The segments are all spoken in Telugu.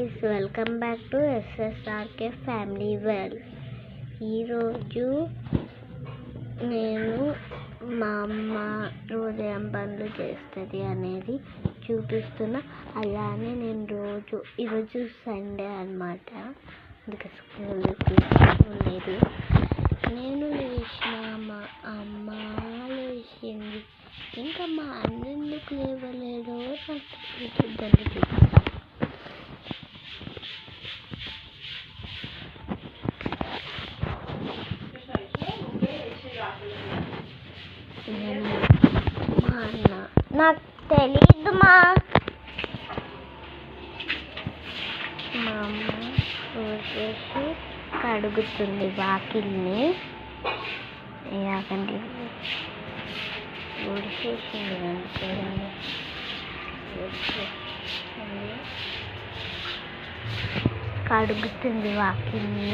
Guys welcome back to SSRK family well ఈరోజు నేను మా అమ్మ ఉదయం పనులు చేస్తుంది అనేది చూపిస్తున్నా. అలానే నేను రోజు ఈరోజు సండే అనమాట అందుకే స్కూల్ లేదు నేను లేచిన మా అమ్మ లేచింది. ఇంకా మా అన్న ఎందుకు లేవలేదో నాకు ఇద్దరు చూపిస్తాను. కడుగుతుంది వాకిల్ని యాకండి ఊడిసేసింది కానీ చూడండి ఊడిసేసింది. కడుగుతుంది వాకిల్ని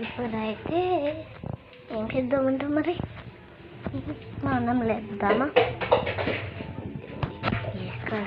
ఇప్పుడైతే ఏం చేద్దామంటే మరి మనం లేద్దామా ఎక్కడ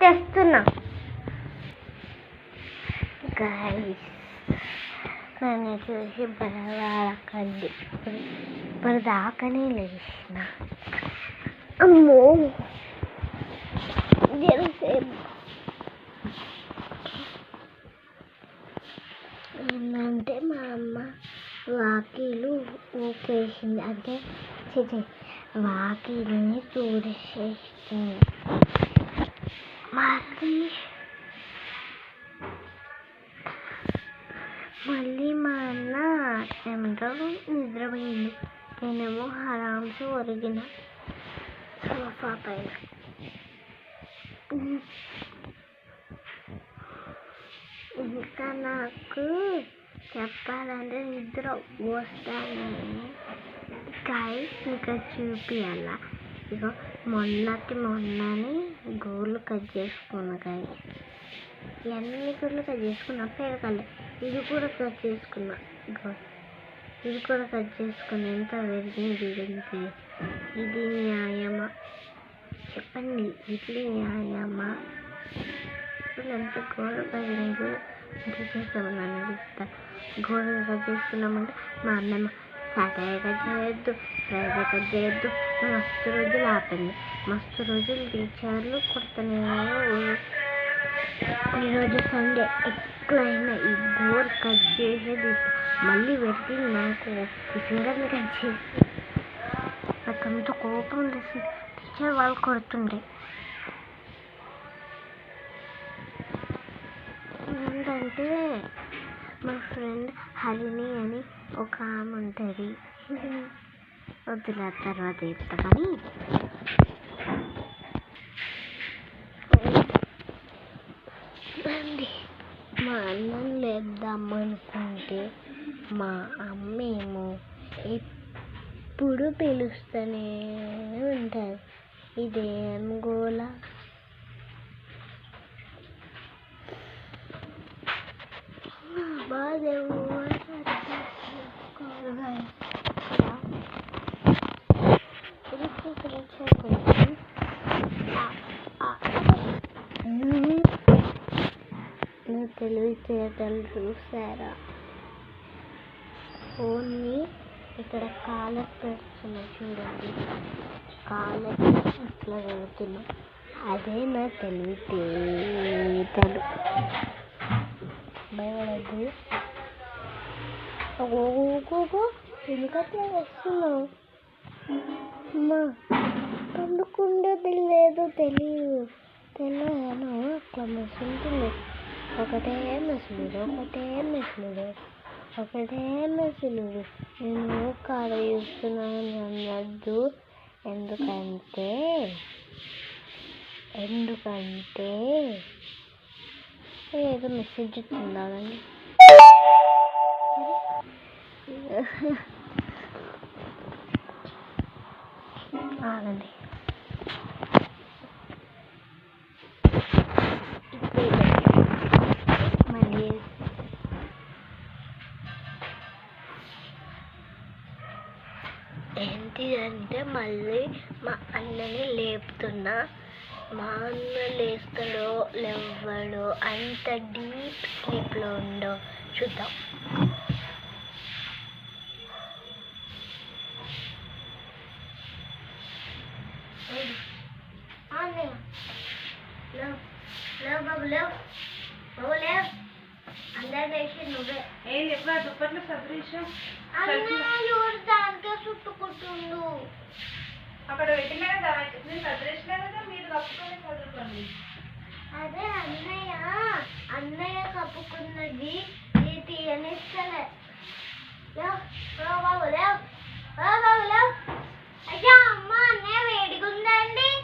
తెస్తున్నా. గైస్ నన్ను చూసి బలవాడకండి ఇప్పుడు దాకానే లేచిన. అమ్మో. ఎంతసేపు? ఏంటంటే మా అమ్మ వాకిలు ఊపేసింది. అంటే చిచి వాకిలిని తూడేసేస్తుంది మళ్ళీ మళ్ళీ మా అన్న ఏమంటారు నిద్రపోయింది నేనేమో హరాంసి ఒరిగిన సోఫా పైన ఇంకా నాకు చెప్పాలంటే నిద్ర వస్తాను గాయస్ ఇంకా చూపియాల. ఇగో మొన్నకి మొన్నని గోళ్ళు కట్ చేసుకున్నా గాయస్ ఎన్ని గోళ్ళు కట్ చేసుకున్నా పేరకలే ఇది కూడా కట్ చేసుకున్నా. ఇగో ఇది కూడా కట్ చేసుకుని ఎంత పెరిగింది ఇది ఇది న్యాయమా? చెప్పండి. ఇది న్యాయమా? ఇప్పుడు ఎంత గోడ పెరిగిందో చేస్తామని అనిపిస్తా గోడ కట్ చేసుకున్నామంటే మా అన్నమ్మ సాటర్డే కట్ చేయొద్దు ఫ్రైడే కట్ చేయొద్దు మస్తు రోజులు ఆపింది మస్తు రోజులు టీచర్లు కొడుతూనే ఈరోజు సండే. ఎక్కువైనా ఈ గోర్ కట్ చేసేది మళ్ళీ పెట్టి నాకు ఈ ఫింగర్ని కట్ చేసి నాకు అంత కోపం తెస్తుంది టీచర్ వాళ్ళు కొడుతుండే ఏంటంటే మా ఫ్రెండ్ హరిణి అని ఒక ఆమె ఉంటుంది. వద్దులే తర్వాత చెప్తా. కానీ రండి మా అన్నం లేద్దామనుకుంటే మా అమ్మేమో ఎప్పుడు పిలుస్తూనే ఉంటుంది ఇదేం గోలా? తెలివితేటలు చూసారా ఫోన్ని ఇక్కడ కాలర్ పెడుతున్నా చూడండి కాలర్ ఇట్లా పెడుతున్నా అదే నా తెలివితేటలు భయపడద్దు ఓగో ఎందుకట్లా వస్తున్నావు అమ్మా పండుకుండేది లేదో తెలియదు తెలియను అట్లా మెసులుతుంది ఒకటే మెసులుడు ఒకటే మెసులుడు ఒకటే మెసులుడు నేను కాడ చూస్తున్నాను అన్నద్దు ఎందుకంటే ఎందుకంటే ఏదో మెసేజ్ ఇస్తుందానండి ఆగండి ఏంటి అంటే మళ్ళీ మా అన్నని లేపుతున్నా మా అన్న లేస్తాడో లేవడో. అంత డీప్ స్లీప్లో ఉండో చూద్దాం. లేవు. లేవు బాబు లేవు. బాబు లేవు. అందరు లేచి నువ్వే. ఏం చెప్పా దుప్పట్లు సదరేసాం అన్నయ్య దానికే చుట్టుకుంటుండు? అక్కడ పెట్టినా కదా? నేను కదా? అదే అన్నయ్య. అన్నయ్య కప్పుకున్నది ఇది తీయనిస్తలే. బాబు లేవు. బాబు లేవు. అయ్యా అమ్మ అన్నయ్య వేడిగుందండి.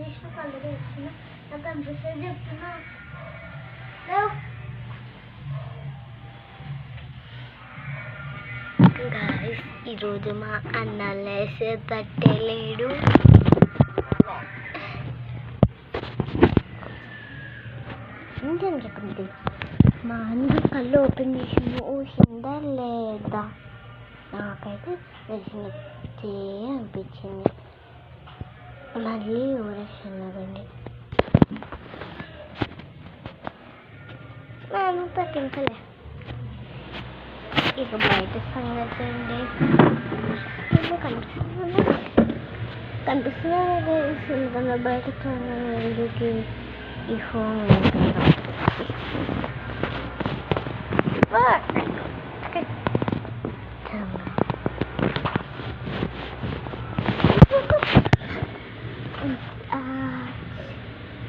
చేసిన కళ్ళు నాకు అనిపిస్తుంది చెప్తున్నా. గాయస్ ఈరోజు మా అన్న లేసే తట్టే లేడు ఇంకేం చెప్పండి మా అన్న కళ్ళు ఓపెన్ చేసి ఊసిందా లేదా నాకైతే తెలిసినట్టే అనిపించింది మళ్ళీ ఊరేషన్ అవ్వండి నేను పట్టించలే ఇక బయట సంగతి అండి ఏమో కనిపిస్తుందా. కనిపిస్తున్నా బయట ఎందుకు ఈ ఫోన్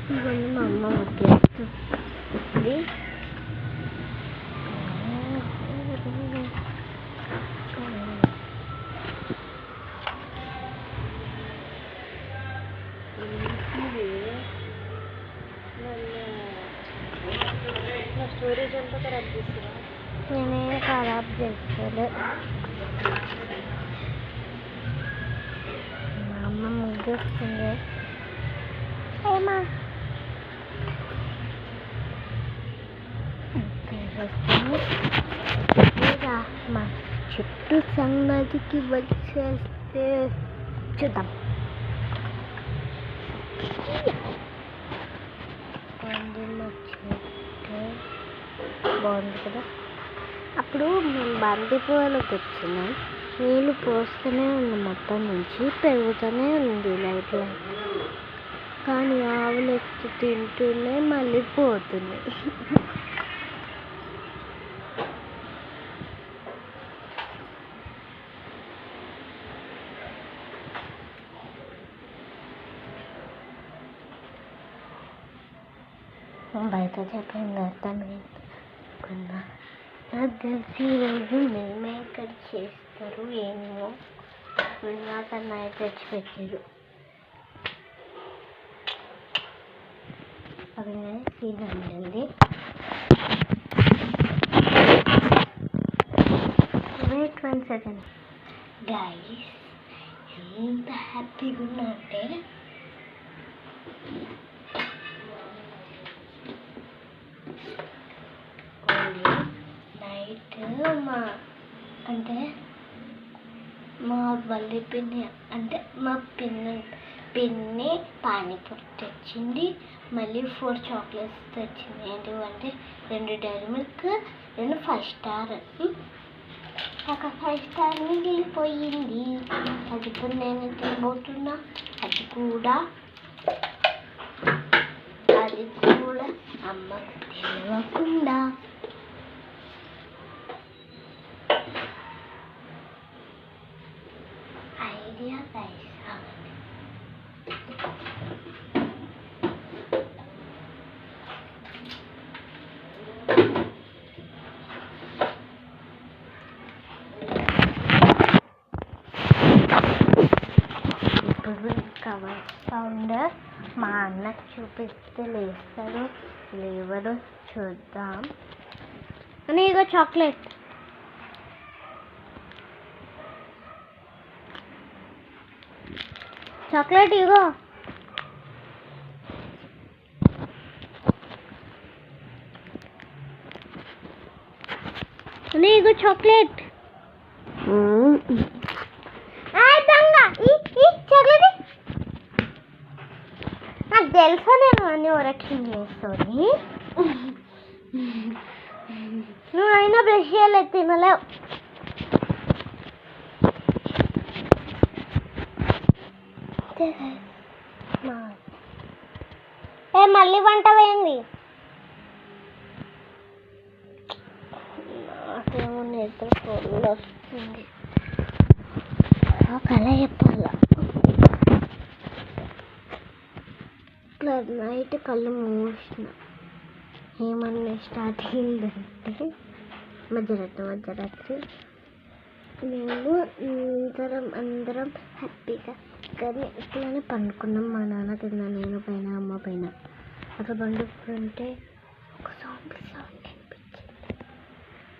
ఇవన్నీ మా అమ్మ ముగ్గేస్తుంది స్టోరేజ్ అంతా ఖరాబ్ చేస్తున్నా నేనే ఖరాబ్ చేస్తలే మా అమ్మ ముగ్గేస్తుంది ఏమా ఇక మా చెట్టు సంగతికి వచ్చేస్తే చూద్దాం. బాగుంది బాగుంది కదా? అప్పుడు మేము బంతిపూలకు వచ్చినాం నీళ్ళు పోస్తూనే ఉంది మొత్తం నుంచి పెరుగుతూనే ఉంది లైట్ లైట్ కానీ ఆవులు వచ్చి తింటూనే మళ్ళీ పోతున్నాయి. బయట చెప్పింది అర్థం నాకు తెలిసి ఈరోజు మేమే ఇక్కడ చేస్తారు ఏమో. నాకు నైట్ తెచ్చి పెట్టారు అది scene wait one second guys ఎంత హ్యాపీగా ఉన్నా అంటే నైట్ మా అంటే మా బల్లి పిన్ని అంటే మా పిన్ని పిన్ని పానీపూరి తెచ్చింది మళ్ళీ ఫోర్ చాక్లెట్స్ తెచ్చింది. ఏంటివంటే రెండు డైరీ మిల్క్ రెండు ఫైవ్ స్టార్ ఒక ఫైవ్ స్టార్ మిగిలిపోయింది అది ఇప్పుడు నేను తినబోతున్నా. అది కూడా అది కూడా అమ్మకు తెలియకుండా ఐడియా గైస్ ఇప్పుడు కవర్ సౌండ్ మా అన్నకు చూపిస్తే లేస్తాడు లేవడు చూద్దాం అని ఇగో చాక్లెట్. చాక్లెట్ ఇగో. అని ఇగో చాక్లెట్. దొంగ ఈ ఈ చాక్లెట్ నాకు తెలుసా నేను అన్ని ఓరక్షణ చేస్తుంది? నువ్వు అయినా బ్రష్ చేయలేదు తినలేవు. ఏ మళ్ళీ వంట పోయింది నాకేమో నిద్ర ఫుల్ వస్తుంది. కళ చెప్పాలా? ఇట్లా నైట్ కళ్ళు మూసిన. ఏమన్నా స్టార్ట్ అయిందంటే మధ్యరాత్రి మధ్యరాత్రి. మేము అందరం అందరం హ్యాపీగా కానీ ఇట్లానే పండుకున్నాం. మా నాన్న కింద నేను పైన అమ్మ పైన. అట్లా పండుకుంటే ఒక సాంబీ సౌండ్ అనిపించింది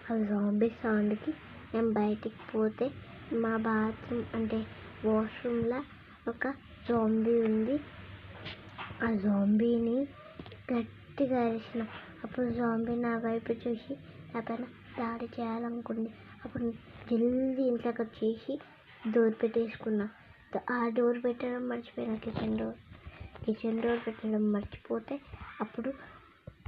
ఆ జాంబీ సౌండ్కి నేను బయటికి పోతే మా బాత్రూమ్ అంటే వాష్రూమ్లో ఒక జాంబీ ఉంది. ఆ జాంబీని గట్టిగా అరిచిన అప్పుడు జాంబీ నా వైపు చూసి నా పైన దాడి చేయాలనుకుంది. అప్పుడు జల్దీ ఇంట్లోకి వచ్చేసి డోర్ పెట్టేసుకున్నా. ఆ డోర్ పెట్టడం మర్చిపోయినా కిచెన్ డోర్ కిచెన్ డోర్ పెట్టడం మర్చిపోతే అప్పుడు